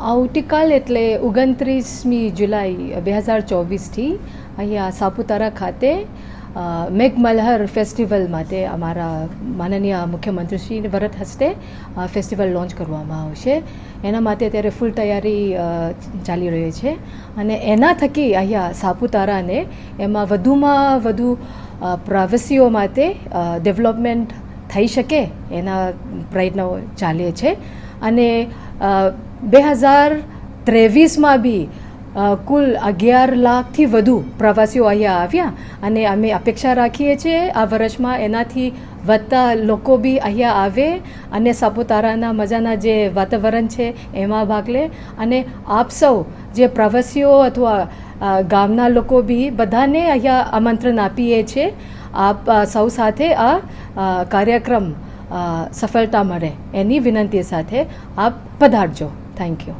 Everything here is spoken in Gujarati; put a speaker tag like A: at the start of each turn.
A: આવતીકાલ એટલે ઓગણત્રીસમી જુલાઈ બે હજાર ચોવીસથી અહીંયા સાપુતારા ખાતે અ, મેઘ મલ્હાર ફેસ્ટિવલ માટે અમારા માનનીય મુખ્યમંત્રીશ્રી વરત હસ્તે ફેસ્ટિવલ લોન્ચ કરવામાં આવશે. એના માટે અત્યારે ફૂલ તૈયારી ચાલી રહી છે. અને એના થકી અહીંયા સાપુતારાને એમાં વધુમાં વધુ પ્રવાસીઓ માટે ડેવલપમેન્ટ થઈ શકે એના પ્રયત્નો ચાલે છે. અને બે હજાર ત્રેવીસમાં બી કુલ અગિયાર લાખથી વધુ પ્રવાસીઓ અહીંયા આવ્યા અને અમે અપેક્ષા રાખીએ છીએ આ વર્ષમાં એનાથી વધતા લોકો બી અહીંયા આવે અને સાપુતારાના મજાના જે વાતાવરણ છે એમાં ભાગ લે. અને આપ સૌ જે પ્રવાસીઓ અથવા ગામના લોકો બી બધાને અહીંયા આમંત્રણ આપીએ છીએ. આપ સૌ સાથે આ કાર્યક્રમ સફળતા મળે એની વિનંતી સાથે આપ પધારજો. Thank you